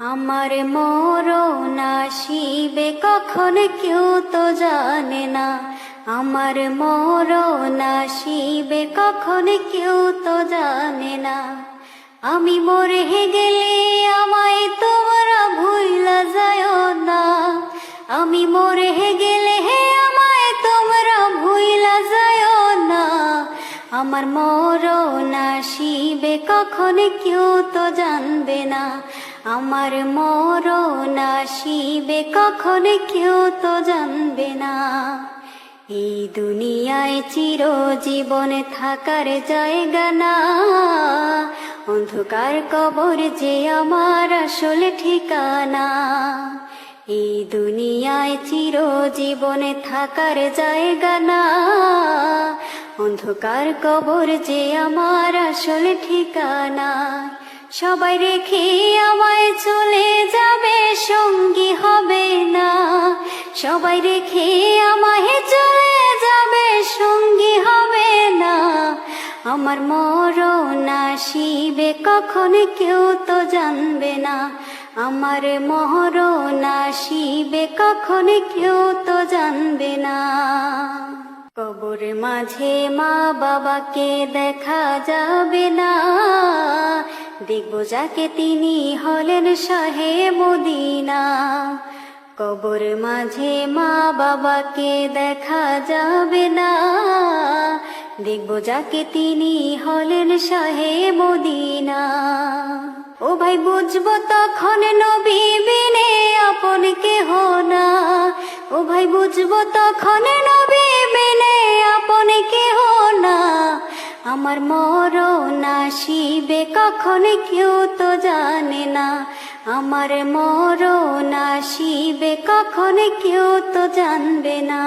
আমার মরণ আসিবে কখন কেউ তো জানে না। আমার মরণ আসিবে কখন কেউ তো জানে না। আমি মরে গেলে আমায় তোমরা ভুইলা যায় না। আমি মরে গেলে হে আমায় তোমরা ভুইলা যায় না। আমার মরণ আসিবে কখন কেউ তো জানবে না। আমার মরণ আসিবে, কখন কেউ তো জানবে না। এই দুনিয়ায় চির জীবনে থাকার জায়গা না। অন্ধকার কবর যে আমার আসলে ঠিকানা। এই দুনিয়ায় চির জীবনে থাকার জায়গা না। অন্ধকার কবর যে আমার আসলে ঠিকানা। সবাই রেখে আমায় চলে যাবে, সঙ্গী হবে না। সবাই রেখে আমায় চলে যাবে, সঙ্গী হবে না। আমার মরণ আসিবে, কখন কেউ তো জানবে না। আমার মরণ আসিবে, কখন কেউ তো জানবে না। কবর মাঝে মা বাবাকে দেখা যাবে না। দেখব যাকে তিনি হলেন শাহে মদিনা। কবর মাঝে মা বাবাকে দেখা যাবে না। দেখব যাকে তিনি হলেন শাহে মদিনা। ও ভাই, বুঝব তখন নবী বিনে আপন কেহ না। ও ভাই, বুঝব তখন নবী আমার মরণ আসিবে কখন কেউ তো জানে না। আমার মরণ আসিবে কখন কেউ তো জানবে না।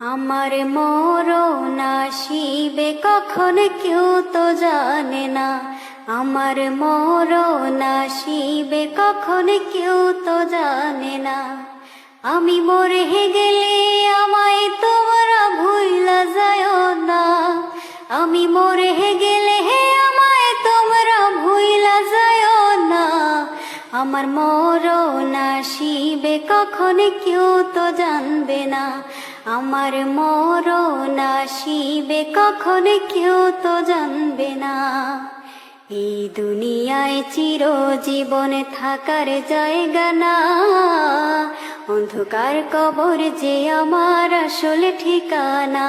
আমার মরণ আসিবে কখন কেউ তো জানে না। আমার মরণ আসিবে কখন কেউ তো জানে না। আমি মরে গেলে আমায় তোমরা আমি মরে গেলে হে আমায় তোমরা ভুইলা যায় না। আমার মরণ আসিবে, কখন কেউ তো জানবে না। আমার মরণ আসিবে, কখন কেউ তো জানবে না। এই দুনিয়ায় চির জীবনে থাকার জায়গা না। অন্ধকার কবর যে আমার আসলে ঠিকানা।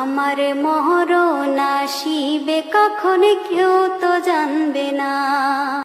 আমার মরণ আসিবে কখন কেউ তো জানবে না।